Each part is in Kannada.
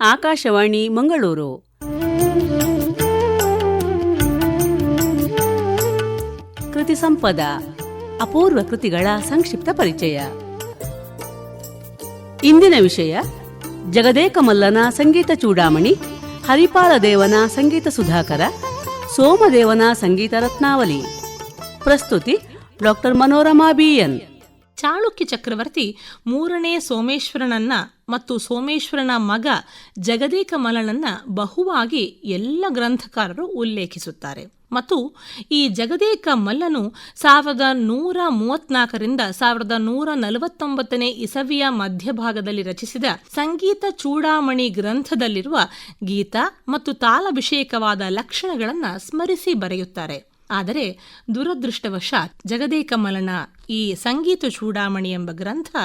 ಆಕಾಶವಾಣಿ ಮಂಗಳೂರು. ಕೃತಿ ಸಂಪದ, ಅಪೂರ್ವ ಕೃತಿಗಳ ಸಂಕ್ಷಿಪ್ತ ಪರಿಚಯ. ಇಂದಿನ ವಿಷಯ ಜಗದೇಕಮಲ್ಲನ ಸಂಗೀತ ಚೂಡಾಮಣಿ ಹರಿಪಾಲ ದೇವನ ಸಂಗೀತ ಸುಧಾಕರ, ಸೋಮದೇವನ ಸಂಗೀತ ರತ್ನಾವಲಿ ಪ್ರಸ್ತುತಿ ಡಾಕ್ಟರ್ ಮನೋರಮಾ ಬಿಎನ್ ಚಾಳುಕ್ಯ ಚಕ್ರವರ್ತಿ ಮೂರನೇ ಸೋಮೇಶ್ವರನನ್ನ ಮತ್ತು ಸೋಮೇಶ್ವರನ ಮಗ ಜಗದೇಕ ಮಲನನ್ನ ಬಹುವಾಗಿ ಎಲ್ಲ ಗ್ರಂಥಕಾರರು ಉಲ್ಲೇಖಿಸುತ್ತಾರೆ. ಮತ್ತು ಈ ಜಗದೇಕ ಮಲ್ಲನು ಸಾವಿರದ ನೂರ ಮೂವತ್ನಾಲ್ಕರಿಂದ ಸಾವಿರದ ನೂರ ನಲವತ್ತೊಂಬತ್ತನೇ ಇಸವಿಯ ಮಧ್ಯಭಾಗದಲ್ಲಿ ರಚಿಸಿದ ಸಂಗೀತ ಚೂಡಾಮಣಿ ಗ್ರಂಥದಲ್ಲಿರುವ ಗೀತ ಮತ್ತು ತಾಲಭಿಷೇಕವಾದ ಲಕ್ಷಣಗಳನ್ನು ಸ್ಮರಿಸಿ ಬರೆಯುತ್ತಾರೆ. ಆದರೆ ದುರದೃಷ್ಟವಶಾತ್ ಜಗದೇಕಮಲನ ಈ ಸಂಗೀತ ಚೂಡಾಮಣಿ ಎಂಬ ಗ್ರಂಥ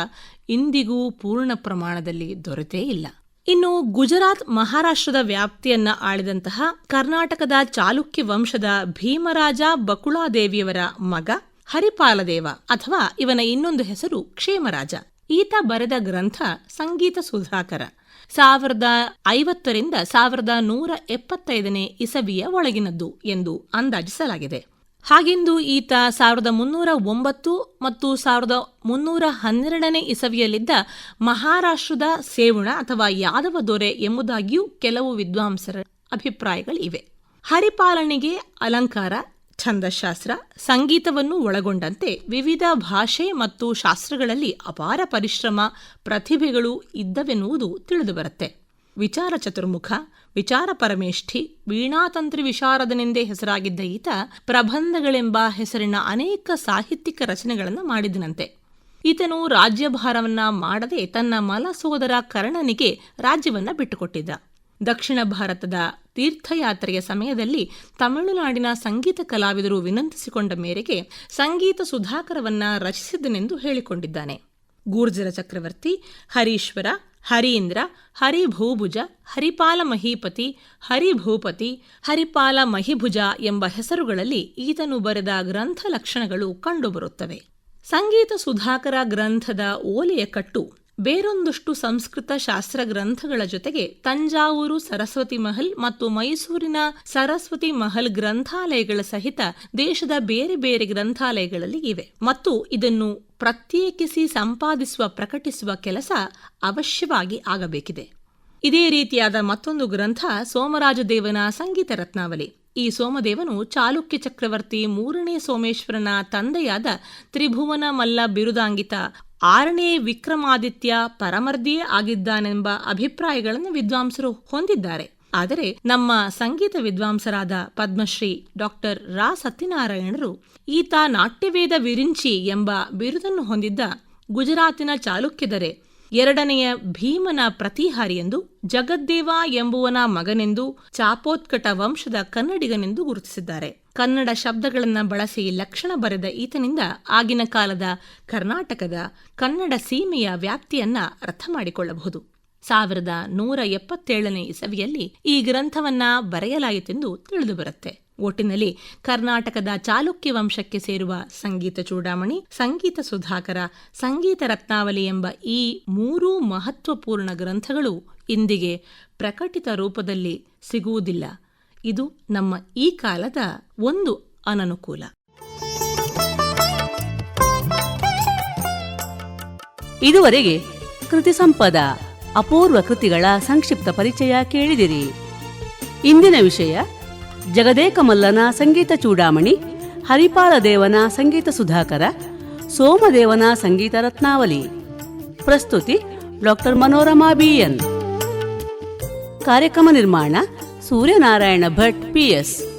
ಇಂದಿಗೂ ಪೂರ್ಣ ಪ್ರಮಾಣದಲ್ಲಿ ದೊರೆತೇ ಇಲ್ಲ. ಇನ್ನು ಗುಜರಾತ್ ಮಹಾರಾಷ್ಟ್ರದ ವ್ಯಾಪ್ತಿಯನ್ನ ಆಳಿದಂತಹ ಕರ್ನಾಟಕದ ಚಾಲುಕ್ಯ ವಂಶದ ಭೀಮರಾಜ ಬಕುಳಾದೇವಿಯವರ ಮಗ ಹರಿಪಾಲದೇವ ಅಥವಾ ಇವನ ಇನ್ನೊಂದು ಹೆಸರು ಕ್ಷೇಮರಾಜ. ಈತ ಬರೆದ ಗ್ರಂಥ ಸಂಗೀತ ಸುಧಾಕರ. ಸಾವಿರದ ಐವತ್ತರಿಂದ ಸಾವಿರದ ನೂರ ಎಪ್ಪತ್ತೈದನೇ ಇಸವಿಯ ಒಳಗಿನದ್ದು ಎಂದು ಅಂದಾಜಿಸಲಾಗಿದೆ. ಹಾಗೆಂದು ಈತ ಸಾವಿರದ ಮುನ್ನೂರ ಒಂಬತ್ತು ಮತ್ತು ಸಾವಿರದ ಮುನ್ನೂರ ಹನ್ನೆರಡನೇ ಇಸವಿಯಲ್ಲಿದ್ದ ಮಹಾರಾಷ್ಟ್ರದ ಸೇವುಣ ಅಥವಾ ಯಾದವ ದೊರೆ ಎಂಬುದಾಗಿಯೂ ಕೆಲವು ವಿದ್ವಾಂಸರ ಅಭಿಪ್ರಾಯಗಳಿವೆ. ಹರಿಪಾಲನೆಗೆ ಅಲಂಕಾರ ಛಂದಶಾಸ್ತ್ರ ಸಂಗೀತವನ್ನು ಒಳಗೊಂಡಂತೆ ವಿವಿಧ ಭಾಷೆ ಮತ್ತು ಶಾಸ್ತ್ರಗಳಲ್ಲಿ ಅಪಾರ ಪರಿಶ್ರಮ, ಪ್ರತಿಭೆಗಳು ಇದ್ದವೆನ್ನುವುದು ತಿಳಿದುಬರುತ್ತೆ. ವಿಚಾರ ಚತುರ್ಮುಖ, ವಿಚಾರ ಪರಮೇಷ್ಠಿ ವೀಣಾತಂತ್ರಿ ವಿಶಾರದನೆಂದೇ ಹೆಸರಾಗಿದ್ದ ಈತ ಪ್ರಬಂಧಗಳೆಂಬ ಹೆಸರಿನ ಅನೇಕ ಸಾಹಿತ್ಯಿಕ ರಚನೆಗಳನ್ನು ಮಾಡಿದನಂತೆ. ಈತನು ರಾಜ್ಯಭಾರವನ್ನ ಮಾಡದೆ ತನ್ನ ಮಲ ಸೋದರ ಕರ್ಣನಿಗೆ ರಾಜ್ಯವನ್ನ ಬಿಟ್ಟುಕೊಟ್ಟಿದ್ದ. ದಕ್ಷಿಣ ಭಾರತದ ತೀರ್ಥಯಾತ್ರೆಯ ಸಮಯದಲ್ಲಿ ತಮಿಳುನಾಡಿನ ಸಂಗೀತ ಕಲಾವಿದರು ವಿನಂತಿಸಿಕೊಂಡ ಮೇರೆಗೆ ಸಂಗೀತ ಸುಧಾಕರವನ್ನ ರಚಿಸಿದ್ದನೆಂದು ಹೇಳಿಕೊಂಡಿದ್ದಾನೆ. ಗೂರ್ಜರ ಚಕ್ರವರ್ತಿ, ಹರೀಶ್ವರ, ಹರೀಂದ್ರ, ಹರಿಭೂಭುಜ, ಹರಿಪಾಲ ಮಹೀಪತಿ, ಹರಿಭೂಪತಿ, ಹರಿಪಾಲ ಮಹಿಭುಜ ಎಂಬ ಹೆಸರುಗಳಲ್ಲಿ ಈತನು ಬರೆದ ಗ್ರಂಥ ಲಕ್ಷಣಗಳು ಕಂಡುಬರುತ್ತವೆ. ಸಂಗೀತ ಸುಧಾಕರ ಗ್ರಂಥದ ಓಲೆಯ ಕಟ್ಟು ಬೇರೊಂದಷ್ಟು ಸಂಸ್ಕೃತ ಶಾಸ್ತ್ರ ಗ್ರಂಥಗಳ ಜೊತೆಗೆ ತಂಜಾವೂರು ಸರಸ್ವತಿ ಮಹಲ್ ಮತ್ತು ಮೈಸೂರಿನ ಸರಸ್ವತಿ ಮಹಲ್ ಗ್ರಂಥಾಲಯಗಳ ಸಹಿತ ದೇಶದ ಬೇರೆ ಬೇರೆ ಗ್ರಂಥಾಲಯಗಳಲ್ಲಿ ಇವೆ. ಮತ್ತು ಇದನ್ನು ಪ್ರತ್ಯೇಕಿಸಿ ಸಂಪಾದಿಸುವ, ಪ್ರಕಟಿಸುವ ಕೆಲಸ ಅವಶ್ಯವಾಗಿ ಆಗಬೇಕಿದೆ. ಇದೇ ರೀತಿಯಾದ ಮತ್ತೊಂದು ಗ್ರಂಥ ಸೋಮರಾಜದೇವನ ಸಂಗೀತ ರತ್ನಾವಲಿ ಈ ಸೋಮದೇವನು ಚಾಲುಕ್ಯ ಚಕ್ರವರ್ತಿ ಮೂರನೇ ಸೋಮೇಶ್ವರನ ತಂದೆಯಾದ ತ್ರಿಭುವನ ಮಲ್ಲ ಬಿರುದಾಂಗಿತ ಆರನೇ ವಿಕ್ರಮಾದಿತ್ಯ ಪರಮರ್ದಿಯೇ ಆಗಿದ್ದಾನೆಂಬ ಅಭಿಪ್ರಾಯಗಳನ್ನು ವಿದ್ವಾಂಸರು ಹೊಂದಿದ್ದಾರೆ. ಆದರೆ ನಮ್ಮ ಸಂಗೀತ ವಿದ್ವಾಂಸರಾದ ಪದ್ಮಶ್ರೀ ಡಾಕ್ಟರ್ ರಾ ಸತ್ಯನಾರಾಯಣರು ಈತ ನಾಟ್ಯವೇದ ವಿರಿಂಚಿ ಎಂಬ ಬಿರುದನ್ನು ಹೊಂದಿದ್ದ ಗುಜರಾತಿನ ಚಾಲುಕ್ಯದರೆ ಎರಡನೆಯ ಭೀಮನ ಪ್ರತಿಹಾರಿ ಎಂದು ಜಗದ್ದೇವ ಎಂಬುವನ ಮಗನೆಂದು ಚಾಪೋತ್ಕಟ ವಂಶದ ಕನ್ನಡಿಗನೆಂದು ಗುರುತಿಸಿದ್ದಾರೆ. ಕನ್ನಡ ಶಬ್ದಗಳನ್ನು ಬಳಸಿ ಲಕ್ಷಣ ಬರೆದ ಈತನಿಂದ ಆಗಿನ ಕಾಲದ ಕರ್ನಾಟಕದ ಕನ್ನಡ ಸೀಮೆಯ ವ್ಯಾಪ್ತಿಯನ್ನ ಅರ್ಥ ಮಾಡಿಕೊಳ್ಳಬಹುದು. ಸಾವಿರದ ನೂರ ಎಪ್ಪತ್ತೇಳನೇ ಇಸವಿಯಲ್ಲಿ ಈ ಗ್ರಂಥವನ್ನ ಬರೆಯಲಾಯಿತೆಂದು ತಿಳಿದುಬರುತ್ತೆ ಒಟ್ಟಿನಲ್ಲಿ ಕರ್ನಾಟಕದ ಚಾಲುಕ್ಯ ವಂಶಕ್ಕೆ ಸೇರುವ ಸಂಗೀತ ಚೂಡಾಮಣಿ, ಸಂಗೀತ ಸುಧಾಕರ, ಸಂಗೀತ ರತ್ನಾವಲಿ ಎಂಬ ಈ ಮೂರೂ ಮಹತ್ವಪೂರ್ಣ ಗ್ರಂಥಗಳು ಇಂದಿಗೆ ಪ್ರಕಟಿತ ರೂಪದಲ್ಲಿ ಸಿಗುವುದಿಲ್ಲ. ಇದು ನಮ್ಮ ಈ ಕಾಲದ ಒಂದು ಅನನುಕೂಲ. ಇದುವರೆಗೆ ಕೃತಿ ಸಂಪದ, ಅಪೂರ್ವ ಕೃತಿಗಳ ಸಂಕ್ಷಿಪ್ತ ಪರಿಚಯ ಕೇಳಿದಿರಿ. ಇಂದಿನ ವಿಷಯ ಜಗದೇಕ ಮಲ್ಲನ ಸಂಗೀತ ಚೂಡಾಮಣಿ ಹರಿಪಾಲ ದೇವನ ಸಂಗೀತ ಸುಧಾಕರ, ಸೋಮದೇವನ ಸಂಗೀತ ರತ್ನಾವಲಿ ಪ್ರಸ್ತುತಿ ಡಾಕ್ಟರ್ ಮನೋರಮಾ ಬಿಎನ್ ಕಾರ್ಯಕ್ರಮ ನಿರ್ಮಾಣ ಸೂರ್ಯನಾರಾಯಣ ಭಟ್ ಪಿಎಸ್